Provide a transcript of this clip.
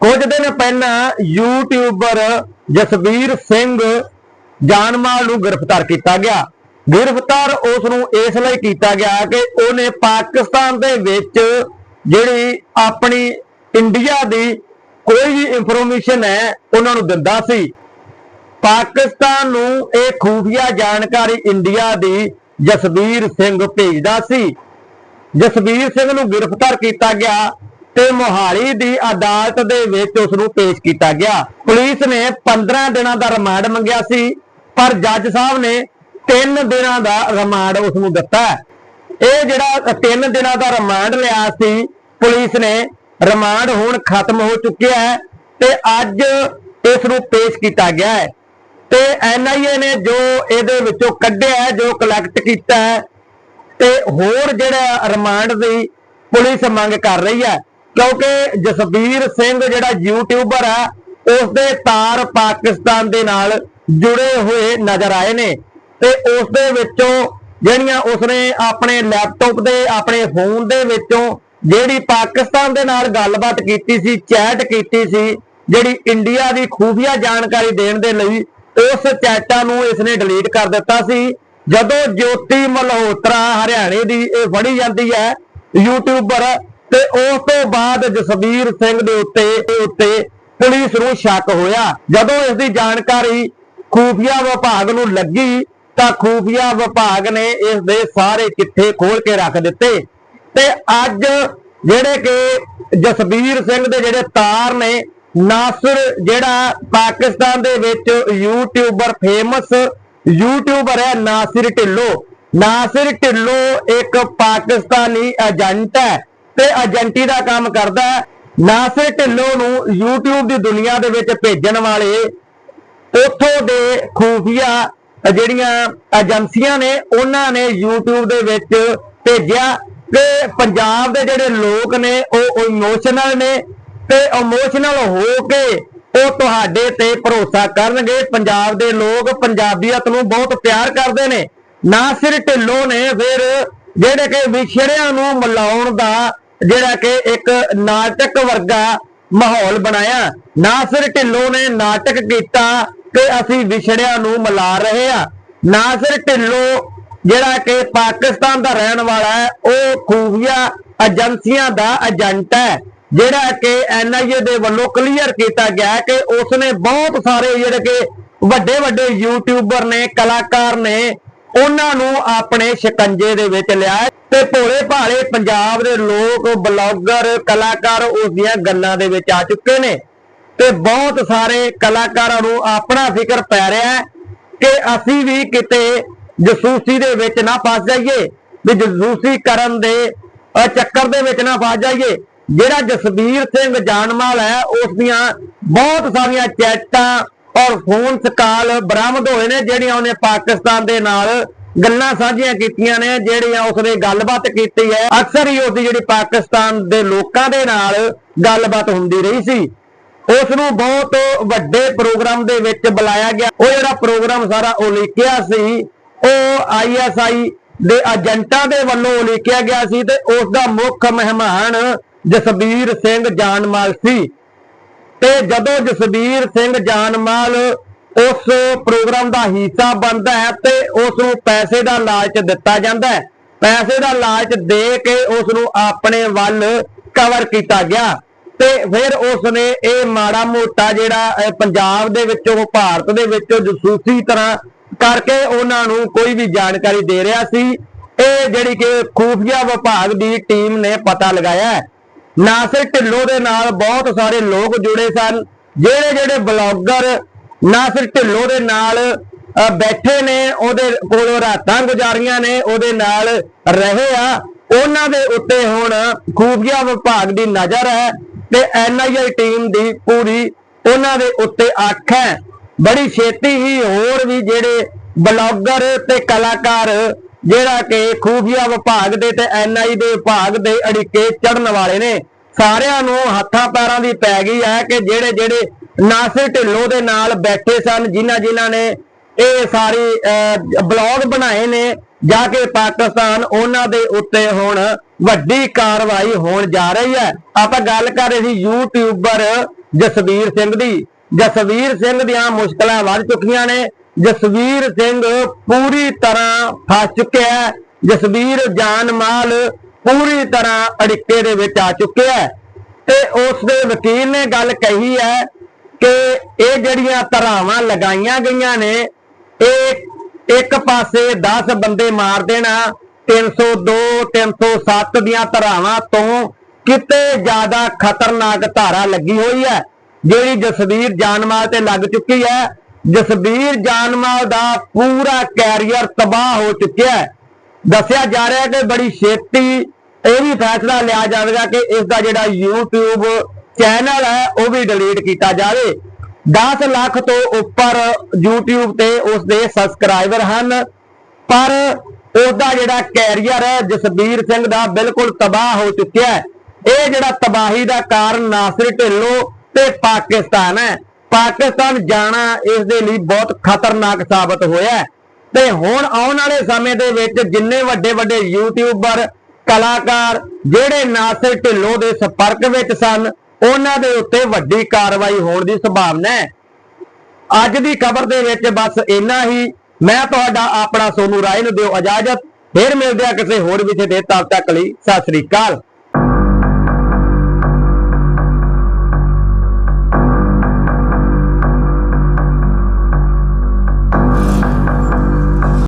ਕੁਝ ਦਿਨ ਪਹਿਲਾਂ ਯੂਟਿਊਬਰ ਜਸਵੀਰ ਸਿੰਘ ਜਾਨਮਾਲ ਨੂੰ ਗ੍ਰਿਫਤਾਰ ਕੀਤਾ ਗਿਆ। ਗ੍ਰਿਫਤਾਰ ਉਸ ਨੂੰ ਇਸ ਲਈ ਕੀਤਾ ਗਿਆ ਕਿ ਉਹਨੇ ਪਾਕਿਸਤਾਨ ਦੇ ਵਿੱਚ ਜਿਹੜੀ ਆਪਣੀ ਇੰਡੀਆ ਦੀ ਕੋਈ ਵੀ ਇਨਫੋਰਮੇਸ਼ਨ ਹੈ, ਉਹਨਾਂ ਨੂੰ ਦਿੰਦਾ ਸੀ। ਪਾਕਿਸਤਾਨ ਨੂੰ ਇਹ ਖੂਫੀਆ ਜਾਣਕਾਰੀ ਇੰਡੀਆ ਦੀ ਜਸਵੀਰ ਸਿੰਘ ਭੇਜਦਾ ਸੀ। ਜਸਵੀਰ ਸਿੰਘ ਨੂੰ ਗ੍ਰਿਫਤਾਰ ਕੀਤਾ ਗਿਆ। ਤੇ ਮੋਹਾਲੀ ਦੀ ਅਦਾਲਤ ਦੇ ਵਿੱਚ ਉਸ ਨੂੰ ਪੇਸ਼ ਕੀਤਾ ਗਿਆ। ਪੁਲਿਸ ਨੇ 15 ਦਿਨਾਂ ਦਾ ਰਿਮਾਂਡ ਮੰਗਿਆ ਸੀ, ਪਰ ਜੱਜ ਸਾਹਿਬ ਨੇ 3 ਦਿਨਾਂ ਦਾ ਰਿਮਾਂਡ ਉਸ ਨੂੰ ਦਿੱਤਾ। ਇਹ ਜਿਹੜਾ 3 ਦਿਨਾਂ ਦਾ ਰਿਮਾਂਡ ਲਿਆ ਸੀ, ਪੁਲਿਸ ਨੇ ਰਿਮਾਂਡ ਹੁਣ ਖਤਮ ਹੋ ਚੁੱਕਿਆ ਹੈ ਤੇ ਅੱਜ ਇਸ ਨੂੰ ਪੇਸ਼ ਕੀਤਾ ਗਿਆ ਹੈ। ਤੇ ਐਨਆਈਏ ਨੇ ਜੋ ਇਹਦੇ ਵਿੱਚੋਂ ਕੱਢਿਆ ਜੋ ਕਲੈਕਟ ਕੀਤਾ ਹੈ, ਤੇ ਹੋਰ ਜਿਹੜਾ ਰਿਮਾਂਡ ਦੀ ਪੁਲਿਸ ਮੰਗ ਕਰ ਰਹੀ ਹੈ ਕਿਉਂਕਿ ਜਸਬੀਰ ਸਿੰਘ ਜਿਹੜਾ ਯੂਟਿਊਬਰ ਹੈ ਉਸ ਦੇ ਤਾਰ ਪਾਕਿਸਤਾਨ ਦੇ ਨਾਲ ਜੁੜੇ ਹੋਏ ਨਜ਼ਰ ਆਏ ਨੇ ਤੇ ਉਸ ਦੇ ਵਿੱਚੋਂ ਜਿਹੜੀਆਂ ਉਸਨੇ ਆਪਣੇ ਲੈਪਟਾਪ ਦੇ, ਆਪਣੇ ਫੋਨ ਦੇ ਵਿੱਚੋਂ ਜਿਹੜੀ ਪਾਕਿਸਤਾਨ ਦੇ ਨਾਲ ਗੱਲਬਾਤ ਕੀਤੀ ਸੀ ਚੈਟ ਕੀਤੀ ਸੀ, ਜਿਹੜੀ ਇੰਡੀਆ ਦੀ ਖੂਫੀਆ ਜਾਣਕਾਰੀ ਦੇਣ ਦੇ ਲਈ ਉਸ ਚੈਟਾਂ ਨੂੰ ਇਸਨੇ ਡਿਲੀਟ ਕਰ ਦਿੱਤਾ ਸੀ। ਜਦੋਂ ਜੋਤੀ ਮਲਹੋਤਰਾ ਹਰਿਆਣੇ ਦੀ ਇਹ ਫੜੀ ਜਾਂਦੀ ਹੈ ਯੂਟਿਊਬਰ ਤੇ ਉਸ ਤੋਂ ਬਾਅਦ ਜਸਵੀਰ ਸਿੰਘ ਦੇ ਉੱਤੇ ਉੱਤੇ ਪੁਲਿਸ ਨੂੰ ਸ਼ੱਕ ਹੋਇਆ। ਜਦੋਂ ਇਸ ਦੀ ਜਾਣਕਾਰੀ ਖੂਫੀਆ ਵਿਭਾਗ ਨੂੰ ਲੱਗੀ, ਤਾਂ ਖੂਫੀਆ ਵਿਭਾਗ ਨੇ ਇਸ ਦੇ ਸਾਰੇ ਕਿੱਥੇ ਖੋਲ ਕੇ ਰੱਖ ਦਿੱਤੇ। ਤੇ ਅੱਜ ਜਿਹੜੇ ਕਿ ਜਸਵੀਰ ਸਿੰਘ ਦੇ ਜਿਹੜੇ ਤਾਰ ਨੇ, ਨਾਸਰ ਜਿਹੜਾ ਪਾਕਿਸਤਾਨ ਦੇ ਵਿੱਚ ਯੂਟਿਊਬਰ ਫੇਮਸ ਯੂਟਿਊਬਰ ਹੈ, ਨਾਸਿਰ ਢਿੱਲੋਂ। ਨਾਸਿਰ ਢਿੱਲੋਂ ਇੱਕ ਪਾਕਿਸਤਾਨੀ ਏਜੰਟ ਹੈ। ਤੇ ਏਜੰਟੀ ਦਾ ਕੰਮ ਕਰਦਾ ਹੈ। ਨਾਸਿਰ ਢਿੱਲੋਂ ਨੂੰ YouTube ਦੀ ਦੁਨੀਆ ਦੇ ਵਿੱਚ ਭੇਜਣ ਵਾਲੇ ਉਥੋਂ ਦੇ ਖੂਫੀਆ ਜਿਹੜੀਆਂ ਏਜੰਸੀਆਂ ਨੇ, ਉਹਨਾਂ ਨੇ YouTube ਦੇ ਵਿੱਚ ਭੇਜਿਆ ਕਿ ਪੰਜਾਬ ਦੇ ਜਿਹੜੇ ਲੋਕ ਨੇ, ਉਹ ਇਮੋਸ਼ਨਲ ਨੇ ਤੇ ਇਮੋਸ਼ਨਲ ਹੋ ਕੇ ਉਹ ਤੁਹਾਡੇ ਤੇ ਭਰੋਸਾ ਕਰਨਗੇ। ਪੰਜਾਬ ਦੇ ਲੋਕ ਪੰਜਾਬੀਅਤ ਨੂੰ ਬਹੁਤ ਪਿਆਰ ਕਰਦੇ ਨੇ। ਨਾਸਿਰ ਢਿੱਲੋਂ ਨੇ ਫਿਰ ਜਿਹੜੇ ਕਿ ਵਿਛੜਿਆਂ ਨੂੰ ਮਿਲਾਉਣ ਦਾ ਜਿਹੜਾ ਕਿ ਇੱਕ ਨਾਟਕ ਵਰਗਾ ਮਾਹੌਲ ਬਣਾਇਆ। ਨਾਸਿਰ ਢਿੱਲੋਂ ਨੇ ਨਾਟਕ ਕੀਤਾ ਕਿ ਅਸੀਂ ਵਿਛੜਿਆਂ ਨੂੰ ਮਿਲਾ ਰਹੇ ਹਾਂ। ਨਾਸਿਰ ਢਿੱਲੋਂ ਜਿਹੜਾ ਕਿ ਪਾਕਿਸਤਾਨ ਦਾ ਰਹਿਣ ਵਾਲਾ ਹੈ, ਉਹ ਖੂਫੀਆ ਏਜੰਸੀਆਂ ਦਾ ਏਜੰਟ ਹੈ। ਜਿਹੜਾ ਕਿ ਐਨਆਈਏ ਦੇ ਵੱਲੋਂ ਕਲੀਅਰ ਕੀਤਾ ਗਿਆ ਕਿ ਉਸਨੇ ਬਹੁਤ ਸਾਰੇ ਜਿਹੜੇ ਕਿ ਵੱਡੇ ਵੱਡੇ ਯੂਟਿਊਬਰ ਨੇ, ਕਲਾਕਾਰ ਨੇ ਉਹਨਾਂ ਨੂੰ ਆਪਣੇ ਸ਼ਿਕੰਜੇ ਦੇ ਵਿੱਚ ਲਿਆ ਤੇ ਭੋਲੇ ਭਾਲੇ ਪੰਜਾਬ ਦੇ ਲੋਕ, ਬਲੌਗਰ, ਕਲਾਕਾਰ ਉਸ ਦੀਆਂ ਗੱਲਾਂ ਦੇ ਵਿੱਚ ਆ ਚੁੱਕੇ ਨੇ ਤੇ ਬਹੁਤ ਸਾਰੇ ਕਲਾਕਾਰਾਂ ਨੂੰ ਆਪਣਾ ਫਿਕਰ ਪੈ ਰਿਹਾ ਹੈ ਕਿ ਅਸੀਂ ਵੀ ਕਿਤੇ ਜਸੂਸੀ ਦੇ ਵਿੱਚ ਨਾ ਫਸ ਜਾਈਏ, ਵੀ ਜਸੂਸੀ ਕਰਨ ਦੇ ਚੱਕਰ ਦੇ ਵਿੱਚ ਨਾ ਫਸ ਜਾਈਏ। ਜਿਹੜਾ ਜਸਬੀਰ ਸਿੰਘ ਜਾਨਮਾਲ ਹੈ, ਉਸ ਦੀਆਂ ਬਹੁਤ ਸਾਰੀਆਂ ਚੈਟਾਂ ਔਰ ਫੋਨ ਕਾਲ ਬਰਾਮਦ ਹੋਏ ਨੇ, ਜਿਹੜੀਆਂ ਉਹਨੇ ਪਾਕਿਸਤਾਨ ਦੇ ਨਾਲ ਗੱਲਾਂ ਸਾਂਝੀਆਂ ਕੀਤੀਆਂ ਨੇ, ਜਿਹੜੀਆਂ ਉਸਨੇ ਗੱਲਬਾਤ ਕੀਤੀ ਹੈ। ਅਕਸਰ ਹੀ ਉਸਦੀ ਜਿਹੜੀ ਪਾਕਿਸਤਾਨ ਦੇ ਲੋਕਾਂ ਦੇ ਨਾਲ ਗੱਲਬਾਤ ਹੁੰਦੀ ਰਹੀ ਸੀ। ਉਸ ਨੂੰ ਬਹੁਤ ਵੱਡੇ ਪ੍ਰੋਗਰਾਮ ਦੇ ਵਿੱਚ ਬੁਲਾਇਆ ਗਿਆ। ਉਹ ਜਿਹੜਾ ਪ੍ਰੋਗਰਾਮ ਸਾਰਾ ਉਲੀਕਿਆ ਸੀ, ਉਹ ਆਈਐਸਆਈ ਦੇ ਏਜੰਟਾਂ ਦੇ ਵੱਲੋਂ ਉਲੀਕਿਆ ਗਿਆ ਸੀ ਤੇ ਉਸ ਦਾ ਮੁੱਖ ਮਹਿਮਾਨ ਜਸਬੀਰ ਸਿੰਘ ਜਾਨਮਾਲ ਸੀ। ਤੇ ਜਦੋਂ ਜਸਬੀਰ ਸਿੰਘ ਜਾਨਮਾਲ ਉਸ ਪ੍ਰੋਗਰਾਮ ਦਾ ਹਿੱਸਾ ਬਣਦਾ ਹੈ ਤੇ ਉਸ ਨੂੰ ਪੈਸੇ ਦਾ ਲਾਲਚ ਦਿੱਤਾ ਜਾਂਦਾ ਹੈ। ਪੈਸੇ ਦਾ ਲਾਲਚ ਦੇ ਕੇ ਉਸ ਨੂੰ ਆਪਣੇ ਵੱਲ ਕਵਰ ਕੀਤਾ ਗਿਆ। ਤੇ ਫਿਰ ਉਸ ਨੇ ਇਹ ਮਾੜਾ ਮੋਟਾ ਜਿਹੜਾ ਪੰਜਾਬ ਦੇ ਵਿੱਚੋਂ ਭਾਰਤ ਦੇ ਵਿੱਚੋਂ ਜਸੂਸੀ ਤਰ੍ਹਾਂ ਕਰਕੇ ਉਹਨਾਂ ਨੂੰ ਕੋਈ ਵੀ ਜਾਣਕਾਰੀ ਦੇ ਰਿਹਾ ਸੀ। ਇਹ ਜਿਹੜੀ ਕਿ ਖੂਫੀਆ ਵਿਭਾਗ ਦੀ ਟੀਮ ਨੇ ਪਤਾ ਲਗਾਇਆ ਨਾਸਿਰ ਢਿੱਲੋਂ ਦੇ ਨਾਲ ਬਹੁਤ ਸਾਰੇ ਲੋਕ ਜੁੜੇ ਸਨ, ਜਿਹੜੇ ਜਿਹੜੇ ਬਲੌਗਰ ਨਾਸਿਰ ਢਿੱਲੋਂ ਦੇ ਨਾਲ ਬੈਠੇ ਨੇ, ਉਹਦੇ ਕੋਲੋਂ ਰਾਤਾਂ ਗੁਜ਼ਾਰੀਆਂ ਨੇ, ਉਹਦੇ ਨਾਲ ਰਹੇ ਆ। ਉਹਨਾਂ ਦੇ ਉੱਤੇ ਹੁਣ ਖੂਫੀਆ ਵਿਭਾਗ ਦੀ ਨਜ਼ਰ ਹੈ ਤੇ ਐਨਆਈਏ ਟੀਮ ਦੀ ਪੂਰੀ ਉਹਨਾਂ ਦੇ ਉੱਤੇ ਅੱਖ ਹੈ। ਬੜੀ ਛੇਤੀ ਹੀ ਹੋਰ ਵੀ ਜਿਹੜੇ ਬਲੌਗਰ ਤੇ ਕਲਾਕਾਰ ਜਿਹੜਾ ਕਿ ਖੂਫੀਆ ਵਿਭਾਗ ਦੇ ਤੇ ਐਨਆਈ ਦੇ ਵਿਭਾਗ ਦੇ ਅੜਿੱਕੇ ਚੜਨ ਵਾਲੇ ਨੇ। ਸਾਰਿਆਂ ਨੂੰ ਹੱਥਾਂ ਪੈਰਾਂ ਦੀ ਪੈ ਗਈ ਹੈ ਕਿ ਜਿਹੜੇ ਜਿਹੜੇ ਨਾਸਿਰ ਢਿੱਲੋਂ ਦੇ ਨਾਲ ਬੈਠੇ ਸਨ, ਜਿਨ੍ਹਾਂ ਜਿਨ੍ਹਾਂ ਨੇ ਇਹ ਸਾਰੀ ਬਲੌਗ ਬਣਾਏ ਨੇ, ਜਾ ਕੇ ਪਾਕਿਸਤਾਨ ਉਹਨਾਂ ਦੇ ਉੱਤੇ ਹੁਣ ਵੱਡੀ ਕਾਰਵਾਈ ਹੋਣ ਜਾ ਰਹੀ ਹੈ। ਆਪਾਂ ਗੱਲ ਕਰ ਰਹੇ ਸੀ ਯੂਟਿਊਬਰ ਜਸਵੀਰ ਸਿੰਘ ਦੀ। ਜਸਵੀਰ ਸਿੰਘ ਦੀਆਂ ਮੁਸ਼ਕਲਾਂ ਵੱਧ ਚੁੱਕੀਆਂ ਨੇ। ਜਸਵੀਰ ਸਿੰਘ ਪੂਰੀ ਤਰ੍ਹਾਂ ਫਸ ਚੁੱਕਿਆ ਜਸਵੀਰ ਜਾਨ ਮਾਲ ਪੂਰੀ ਤਰ੍ਹਾਂ ਅੜਿੱਕੇ ਦੇ ਵਿੱਚ ਆ ਚੁੱਕਿਆ ਹੈ। ਤੇ ਉਸ ਦੇ ਵਕੀਲ ਨੇ ਗੱਲ ਕਹੀ ਹੈ ਕਿ ਇਹ ਜਿਹੜੀਆਂ ਧਰਾਵਾਂ ਲਗਾਈਆਂ ਗਈਆਂ ਨੇ, ਇਹ ਇੱਕ ਪਾਸੇ 10 ਬੰਦੇ ਮਾਰ ਦੇਣਾ 302 307 ਦੀਆਂ ਧਰਾਵਾਂ ਤੋਂ ਕਿਤੇ ਜ਼ਿਆਦਾ ਖਤਰਨਾਕ ਧਾਰਾ ਲੱਗੀ ਹੋਈ ਹੈ, ਜਿਹੜੀ ਜਸਵੀਰ ਜਾਨਮਾਲ ਤੇ ਲੱਗ ਚੁੱਕੀ ਹੈ। ਜਸਬੀਰ ਜਾਨਮਾਲ ਦਾ ਪੂਰਾ ਕੈਰੀਅਰ ਤਬਾਹ ਹੋ ਚੁੱਕਿਆ ਹੈ। ਦੱਸਿਆ ਜਾ ਰਿਹਾ ਹੈ ਕਿ ਬੜੀ ਛੇਤੀ ਇਹ ਵੀ ਫੈਸਲਾ ਲਿਆ ਜਾਵੇਗਾ ਕਿ ਇਸ ਦਾ ਜਿਹੜਾ YouTube ਚੈਨਲ ਹੈ, ਉਹ ਵੀ ਡਿਲੀਟ ਕੀਤਾ ਜਾਵੇ। 10 ਲੱਖ ਤੋਂ ਉੱਪਰ YouTube ਤੇ ਉਸ ਦੇ ਸਬਸਕ੍ਰਾਈਬਰ ਹਨ, ਪਰ ਉਹਦਾ ਜਿਹੜਾ ਕੈਰੀਅਰ ਹੈ, ਜਸਬੀਰ ਸਿੰਘ ਦਾ ਬਿਲਕੁਲ ਤਬਾਹ ਹੋ ਚੁੱਕਿਆ ਹੈ। ਇਹ ਜਿਹੜਾ ਤਬਾਹੀ ਦਾ ਕਾਰਨ ਨਾਸਰ ਢਿੱਲੋਂ ਤੇ ਪਾਕਿਸਤਾਨ ਹੈ। ਪਾਕਿਸਤਾਨ ਜਾਣਾ ਇਸ ਦੇ ਲਈ ਬਹੁਤ ਖਤਰਨਾਕ ਸਾਬਤ ਹੋਇਆ ਤੇ ਹੁਣ ਆਉਣ ਵਾਲੇ ਸਮੇਂ ਦੇ ਵਿੱਚ ਜਿੰਨੇ ਵੱਡੇ ਵੱਡੇ ਯੂਟਿਊਬਰ ਕਲਾਕਾਰ ਜਿਹੜੇ ਨਾਸਰ ਢਿੱਲੋਂ ਦੇ ਸੰਪਰਕ ਵਿੱਚ ਸਨ, ਉਹਨਾਂ ਦੇ ਉੱਤੇ ਵੱਡੀ ਕਾਰਵਾਈ ਹੋਣ ਦੀ ਸੰਭਾਵਨਾ ਹੈ। ਅੱਜ ਦੀ ਖਬਰ ਦੇ ਵਿੱਚ ਬਸ ਇੰਨਾ ਹੀ। ਮੈਂ ਤੁਹਾਡਾ ਆਪਣਾ ਸੋਨੂ ਰਾਏ ਨੂੰ ਦਿਓ ਇਜਾਜ਼ਤ। ਫਿਰ ਮਿਲਦੇ ਆ ਕਿਸੇ ਹੋਰ ਵਿਸ਼ੇ ਦੇ ਤਦ ਤੱਕ ਲਈ ਸਤਿ ਸ੍ਰੀ ਅਕਾਲ।